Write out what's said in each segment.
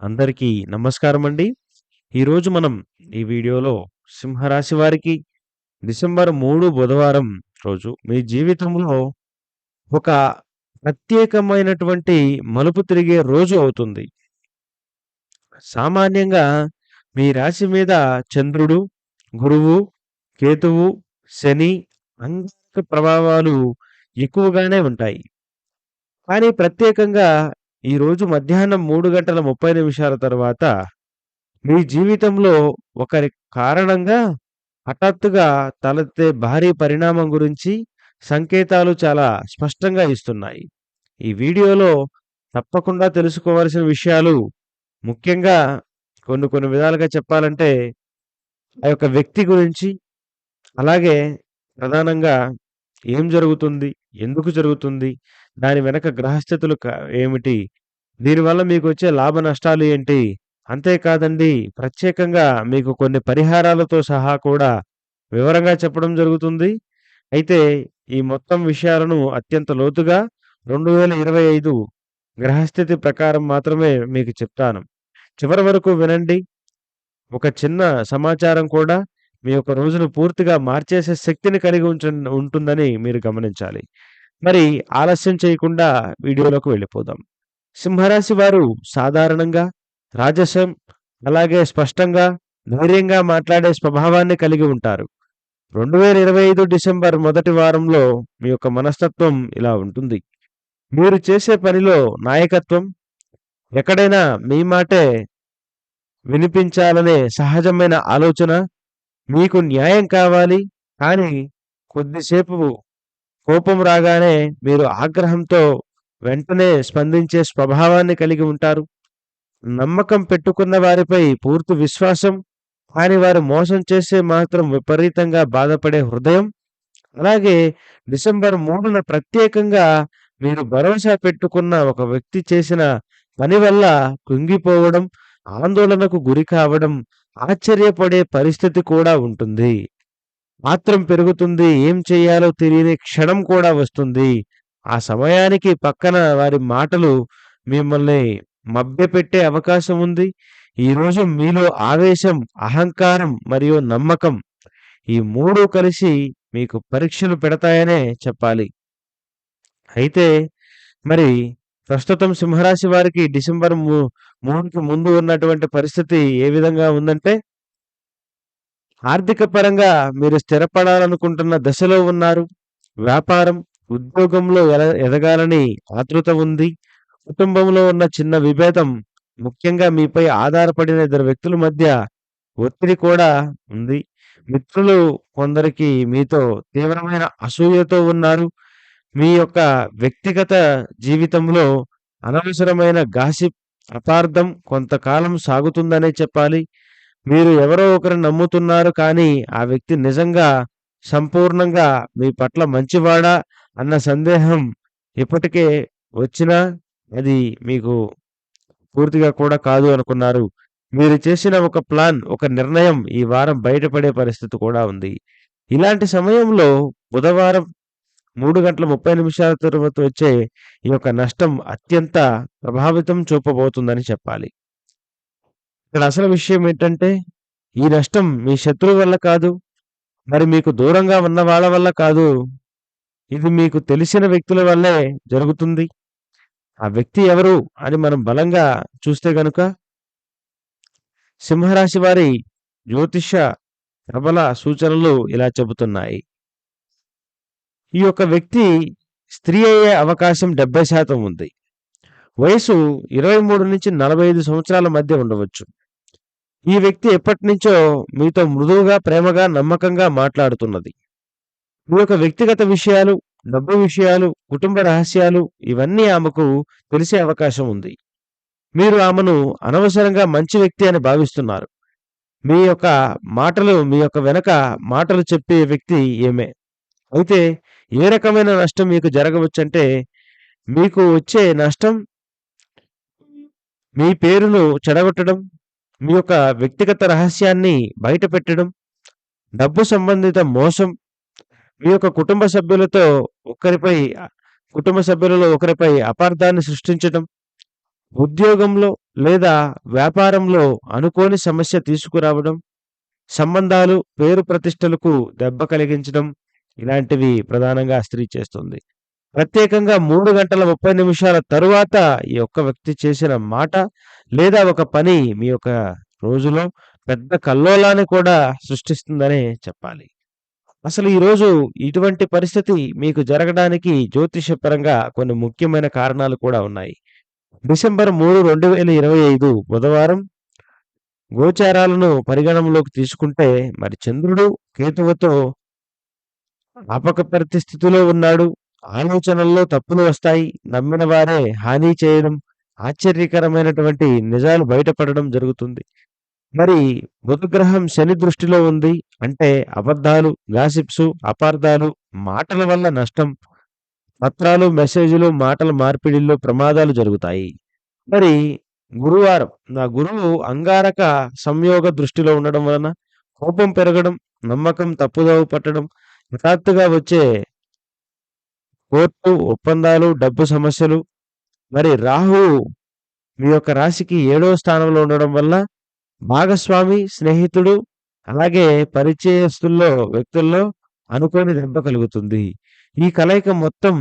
అందరికీ నమస్కారం అండి. ఈరోజు మనం ఈ వీడియోలో సింహరాశి వారికి డిసెంబర్ మూడు బుధవారం రోజు మీ జీవితంలో ఒక ప్రత్యేకమైనటువంటి మలుపు తిరిగే రోజు అవుతుంది. సామాన్యంగా మీ రాశి మీద చంద్రుడు, గురువు, కేతువు, శని, అంగ ప్రభావాలు ఎక్కువగానే ఉంటాయి. కానీ ప్రత్యేకంగా ఈరోజు మధ్యాహ్నం మూడు గంటల 30 నిమిషాల తర్వాత మీ జీవితంలో ఒకరి కారణంగా హఠాత్తుగా తలెత్తే భారీ పరిణామం గురించి సంకేతాలు చాలా స్పష్టంగా ఇస్తున్నాయి. ఈ వీడియోలో తప్పకుండా తెలుసుకోవాల్సిన విషయాలు ముఖ్యంగా కొన్ని కొన్ని విధాలుగా చెప్పాలంటే ఆ యొక్క వ్యక్తి గురించి, అలాగే ప్రధానంగా ఏం జరుగుతుంది? ఎందుకు జరుగుతుంది? దాని వెనక గ్రహస్థితులు ఏమిటి? దీనివల్ల మీకు వచ్చే లాభ నష్టాలు ఏంటి? అంతేకాదండి ప్రత్యేకంగా మీకు కొన్ని పరిహారాలతో సహా కూడా వివరంగా చెప్పడం జరుగుతుంది. అయితే ఈ మొత్తం విషయాలను అత్యంత లోతుగా 2025 గ్రహస్థితి ప్రకారం మాత్రమే మీకు చెప్తాను. చివరి వరకు వినండి. ఒక చిన్న సమాచారం కూడా మీ యొక్క రోజును పూర్తిగా మార్చేసే శక్తిని కలిగి ఉంచన్ ఉంటుందని మీరు గమనించాలి. మరి ఆలస్యం చేయకుండా వీడియోలోకి వెళ్ళిపోదాం. సింహరాశి వారు సాధారణంగా రాజసం, అలాగే స్పష్టంగా, ధైర్యంగా మాట్లాడే స్వభావాన్ని కలిగి ఉంటారు. 2025 డిసెంబర్ మొదటి వారంలో మీ యొక్క మనస్తత్వం ఇలా ఉంటుంది. మీరు చేసే పనిలో నాయకత్వం, ఎక్కడైనా మీ మాటే వినిపించాలనే సహజమైన ఆలోచన, మీకు న్యాయం కావాలి, కానీ కొద్దిసేపు కోపం రాగానే మీరు ఆగ్రహంతో వెంటనే స్పందించే స్వభావాన్ని కలిగి ఉంటారు. నమ్మకం పెట్టుకున్న వారిపై పూర్తి విశ్వాసం, కానీ వారు మోసం చేస్తే మాత్రం విపరీతంగా బాధపడే హృదయం, అలాగే డిసెంబర్ మూడున ప్రత్యేకంగా మీరు భరోసా పెట్టుకున్న ఒక వ్యక్తి చేసిన పని వల్ల కుంగిపోవడం, ఆందోళనకు గురి కావడం, ఆశ్చర్యపడే పరిస్థితి కూడా ఉంటుంది. ఆత్రం పెరుగుతుంది. ఏం చేయాలో తెలియని క్షణం కూడా వస్తుంది. ఆ సమయానికి పక్కన వారి మాటలు మిమ్మల్ని మభ్యపెట్టే అవకాశం ఉంది. ఈరోజు మీలో ఆవేశం, అహంకారం మరియు నమ్మకం ఈ మూడు కలిసి మీకు పరీక్షలు పెడతాయనే చెప్పాలి. అయితే మరి ప్రస్తుతం సింహరాశి వారికి డిసెంబర్ మూ మూడుకి ముందు ఉన్నటువంటి పరిస్థితి ఏ విధంగా ఉందంటే ఆర్థిక పరంగా మీరు స్థిరపడాలనుకుంటున్న దశలో ఉన్నారు. వ్యాపారం, ఉద్యోగంలో ఎదగాలని ఆతృత ఉంది. కుటుంబంలో ఉన్న చిన్న విభేదం, ముఖ్యంగా మీపై ఆధారపడిన ఇద్దరు వ్యక్తుల మధ్య ఒత్తిడి కూడా ఉంది. మిత్రులు కొందరికి మీతో తీవ్రమైన అసూయతో ఉన్నారు. మీ యొక్క వ్యక్తిగత జీవితంలో అనవసరమైన గాసిప్, అపార్థం కొంతకాలం సాగుతుందనే చెప్పాలి. మీరు ఎవరో ఒకరు నమ్ముతున్నారు కానీ ఆ వ్యక్తి నిజంగా సంపూర్ణంగా మీ పట్ల మంచివాడా అన్న సందేహం ఇప్పటికే వచ్చినా అది మీకు పూర్తిగా కూడా కాదు అనుకున్నారు. మీరు చేసిన ఒక ప్లాన్, ఒక నిర్ణయం ఈ వారం బయటపడే పరిస్థితి కూడా ఉంది. ఇలాంటి సమయంలో బుధవారం మూడు గంటల 30 నిమిషాల తర్వాత వచ్చే ఈ యొక్క నష్టం అత్యంత ప్రభావితం చూపబోతుందని చెప్పాలి. ఇక్కడ అసలు విషయం ఏంటంటే ఈ నష్టం మీ శత్రువు వల్ల కాదు. మరి మీకు దూరంగా ఉన్న వాళ్ళ వల్ల కాదు. ఇది మీకు తెలిసిన వ్యక్తుల వల్లే జరుగుతుంది. ఆ వ్యక్తి ఎవరు అని మనం బలంగా చూస్తే గనుక సింహరాశి వారి జ్యోతిష్య ప్రబల సూచనలు ఇలా చెబుతున్నాయి. ఈ యొక్క వ్యక్తి స్త్రీ అయ్యే అవకాశం 70% ఉంది. వయసు 23-45 సంవత్సరాల మధ్య ఉండవచ్చు. ఈ వ్యక్తి ఎప్పటినుంచో మీతో మృదువుగా, ప్రేమగా, నమ్మకంగా మాట్లాడుతున్నది. మీ యొక్క వ్యక్తిగత విషయాలు, డబ్బు విషయాలు, కుటుంబ రహస్యాలు ఇవన్నీ ఆమెకు తెలిసే అవకాశం ఉంది. మీరు ఆమెను అనవసరంగా మంచి వ్యక్తి అని భావిస్తున్నారు. మీ యొక్క మాటలు మీ యొక్క వెనక మాటలు చెప్పే వ్యక్తి ఏమే అయితే ఏ రకమైన నష్టం మీకు జరగవచ్చంటే మీకు వచ్చే నష్టం మీ పేరును చెడగొట్టడం, మీ యొక్క వ్యక్తిగత రహస్యాన్ని బయటపెట్టడం, డబ్బు సంబంధిత మోసం, మీ యొక్క కుటుంబ సభ్యులతో ఒకరిపై కుటుంబ సభ్యులలో ఒకరిపై అపార్థాన్ని సృష్టించడం ఉద్యోగంలో లేదా వ్యాపారంలో అనుకోని సమస్య తీసుకురావడం, సంబంధాలు, పేరు ప్రతిష్టలకు దెబ్బ కలిగించడం ఇలాంటివి ప్రధానంగా స్త్రీ చేస్తుంది. ప్రత్యేకంగా మూడు గంటల 30 నిమిషాల తరువాత ఈ ఒక్క వ్యక్తి చేసిన మాట లేదా ఒక పని మీ యొక్క రోజులో పెద్ద కల్లోలాన్ని కూడా సృష్టిస్తుందనే చెప్పాలి. అసలు ఈరోజు ఇటువంటి పరిస్థితి మీకు జరగడానికి జ్యోతిషపరంగా కొన్ని ముఖ్యమైన కారణాలు కూడా ఉన్నాయి. డిసెంబర్ 3, 2025 బుధవారం గోచారాలను పరిగణనలోకి తీసుకుంటే మరి చంద్రుడు కేతువుతో అపక పరిస్థితిలో ఉన్నాడు. ఆలోచనల్లో తప్పులు వస్తాయి. నమ్మిన వారే హాని చేయడం, ఆశ్చర్యకరమైనటువంటి నిజాలు బయటపడడం జరుగుతుంది. మరి బుధగ్రహం శని దృష్టిలో ఉంది. అంటే అబద్ధాలు, గాసిప్స్ అపార్థాలు, మాటల వల్ల నష్టం, పత్రాలు, మెసేజ్‌లు, మాటల మార్పిడిల్లో ప్రమాదాలు జరుగుతాయి. మరి గురువారం నా గురువు అంగారక సంయోగ దృష్టిలో ఉండడం వలన కోపం పెరగడం, నమ్మకం తప్పుదోవ పట్టడం, హఠాత్తుగా వచ్చే కోర్టు ఒప్పందాలు, డబ్బు సమస్యలు, మరి రాహువు మీ యొక్క రాశికి ఏడో స్థానంలో ఉండడం వల్ల భాగస్వామి, స్నేహితుడు అలాగే పరిచయస్తుల్లో వ్యక్తుల్లో అనుకోని దెబ్బ కలుగుతుంది. ఈ కలయిక మొత్తం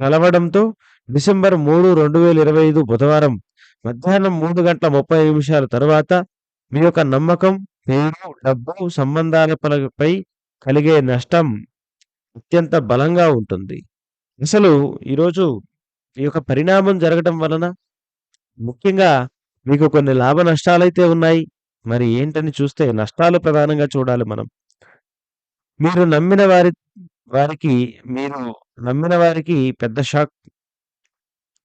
కలవడంతో డిసెంబర్ 3, 2025 బుధవారం మధ్యాహ్నం మూడు గంటల 30 నిమిషాల తర్వాత మీ యొక్క నమ్మకం, పేరు, డబ్బు, సంబంధాల కలిగే నష్టం అత్యంత బలంగా ఉంటుంది. అసలు ఈరోజు ఈ యొక్క పరిణామం జరగడం వలన ముఖ్యంగా మీకు కొన్ని లాభ నష్టాలైతే ఉన్నాయి. మరి ఏంటని చూస్తే నష్టాలు ప్రధానంగా చూడాలి మనం. మీరు నమ్మిన వారి వారికి మీరు నమ్మిన వారికి పెద్ద షాక్.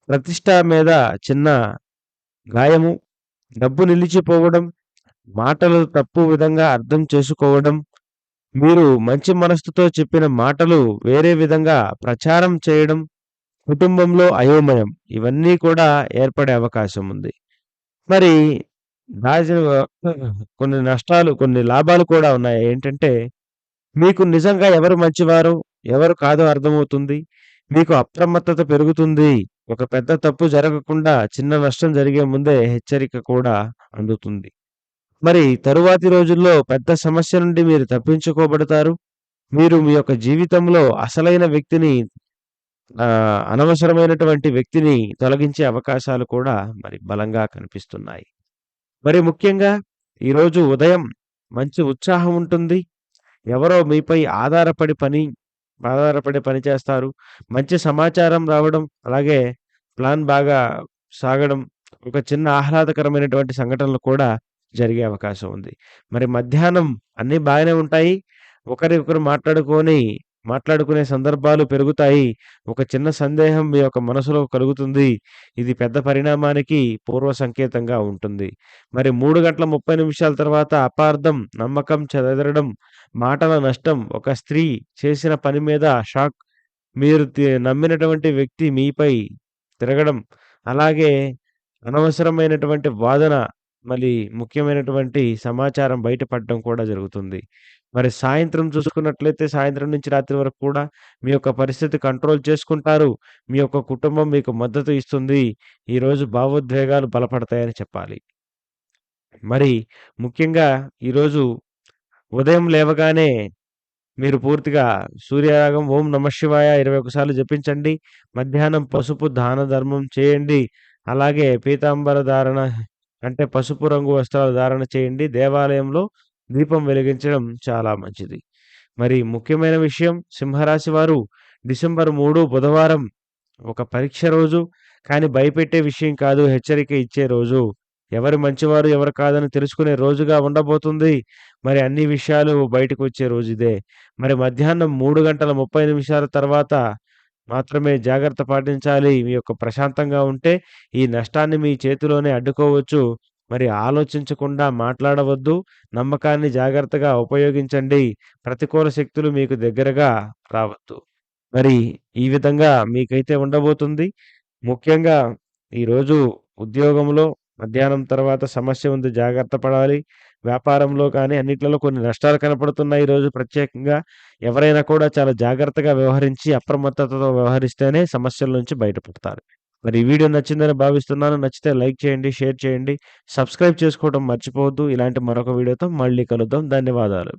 ప్రతిష్ట మీద చిన్న గాయము, డబ్బు నిలిచిపోవడం, మాటలు తప్పు విధంగా అర్థం చేసుకోవడం, మీరు మంచి మనస్సుతో చెప్పిన మాటలు వేరే విధంగా ప్రచారం చేయడం, కుటుంబంలో అయోమయం ఇవన్నీ కూడా ఏర్పడే అవకాశం ఉంది. మరి దాచిన కొన్ని నష్టాలు, కొన్ని లాభాలు కూడా ఉన్నాయి. ఏంటంటే మీకు నిజంగా ఎవరు మంచివారు ఎవరు కాదో అర్థమవుతుంది. మీకు అప్రమత్తత పెరుగుతుంది. ఒక పెద్ద తప్పు జరగకుండా చిన్న నష్టం జరిగే ముందే హెచ్చరిక కూడా అందుతుంది. మరి తరువాతి రోజుల్లో పెద్ద సమస్య నుండి మీరు తప్పించుకోబడతారు. మీరు మీ యొక్క జీవితంలో అసలైన వ్యక్తిని అనవసరమైనటువంటి వ్యక్తిని తొలగించే అవకాశాలు కూడా మరి బలంగా కనిపిస్తున్నాయి. మరి ముఖ్యంగా ఈరోజు ఉదయం మంచి ఉత్సాహం ఉంటుంది. ఎవరో మీపై ఆధారపడి పని ఆధారపడి పని చేస్తారు. మంచి సమాచారం రావడం, అలాగే ప్లాన్ బాగా సాగడం, ఒక చిన్న ఆహ్లాదకరమైనటువంటి సంఘటనలు కూడా జరిగే అవకాశం ఉంది. మరి మధ్యాహ్నం అన్నీ బాగానే ఉంటాయి. ఒకరికొకరు మాట్లాడుకొని మాట్లాడుకునే సందర్భాలు పెరుగుతాయి. ఒక చిన్న సందేహం మీ యొక్క మనసులో కలుగుతుంది. ఇది పెద్ద పరిణామానికి పూర్వ సంకేతంగా ఉంటుంది. మరి మూడు గంటల 30 నిమిషాల తర్వాత అపార్థం, నమ్మకం చెదరడం, మాటల నష్టం, ఒక స్త్రీ చేసిన పని మీద షాక్, మీరు నమ్మినటువంటి వ్యక్తి మీపై తిరగడం, అలాగే అనవసరమైనటువంటి వాదన, మళ్ళీ ముఖ్యమైనటువంటి సమాచారం బయటపడడం కూడా జరుగుతుంది. మరి సాయంత్రం చూసుకున్నట్లయితే సాయంత్రం నుంచి రాత్రి వరకు కూడా మీ యొక్క పరిస్థితి కంట్రోల్ చేసుకుంటారు. మీ యొక్క కుటుంబం మీకు మద్దతు ఇస్తుంది. ఈరోజు భావోద్వేగాలు బలపడతాయని చెప్పాలి. మరి ముఖ్యంగా ఈరోజు ఉదయం లేవగానే మీరు పూర్తిగా సూర్యరాగం ఓం నమఃశివాయ 21 సార్లు జపించండి. మధ్యాహ్నం పసుపు దాన ధర్మం చేయండి. అలాగే పీతాంబర ధారణ అంటే పసుపు రంగు వస్త్రాలు ధారణ చేయండి. దేవాలయంలో దీపం వెలిగించడం చాలా మంచిది. మరి ముఖ్యమైన విషయం సింహరాశి వారు డిసెంబర్ మూడు బుధవారం ఒక పరీక్ష రోజు. కానీ భయపెట్టే విషయం కాదు. హెచ్చరిక ఇచ్చే రోజు. ఎవరు మంచివారు, ఎవరు కాదని తెలుసుకునే రోజుగా ఉండబోతుంది. మరి అన్ని విషయాలు బయటకొచ్చే రోజు ఇదే. మరి మధ్యాహ్నం మూడు గంటల 30 నిమిషాల తర్వాత మాత్రమే జాగ్రత్త పాటించాలి. మీ యొక్క ప్రశాంతంగా ఉంటే ఈ నష్టాన్ని మీ చేతిలోనే అడ్డుకోవచ్చు. మరి ఆలోచించకుండా మాట్లాడవద్దు. నమ్మకాన్ని జాగ్రత్తగా ఉపయోగించండి. ప్రతికూల శక్తులు మీకు దగ్గరగా రావద్దు. మరి ఈ విధంగా మీకైతే ఉండబోతుంది. ముఖ్యంగా ఈరోజు ఉద్యోగంలో మధ్యాహ్నం తర్వాత సమస్య ఉంది. జాగ్రత్త పడాలి. వ్యాపారంలో కానీ అన్నిట్లలో కొన్ని నష్టాలు కనపడుతున్నాయి ఈరోజు ప్రత్యేకంగా. ఎవరైనా కూడా చాలా జాగ్రత్తగా వ్యవహరించి అప్రమత్తతతో వ్యవహరిస్తేనే సమస్యల నుంచి బయటపడతారు. మరి ఈ వీడియో నచ్చిందని భావిస్తున్నాను. నచ్చితే లైక్ చేయండి, షేర్ చేయండి, సబ్స్క్రైబ్ చేసుకోవడం మర్చిపోవద్దు. ఇలాంటి మరొక వీడియోతో మళ్ళీ కలుద్దాం. ధన్యవాదాలు.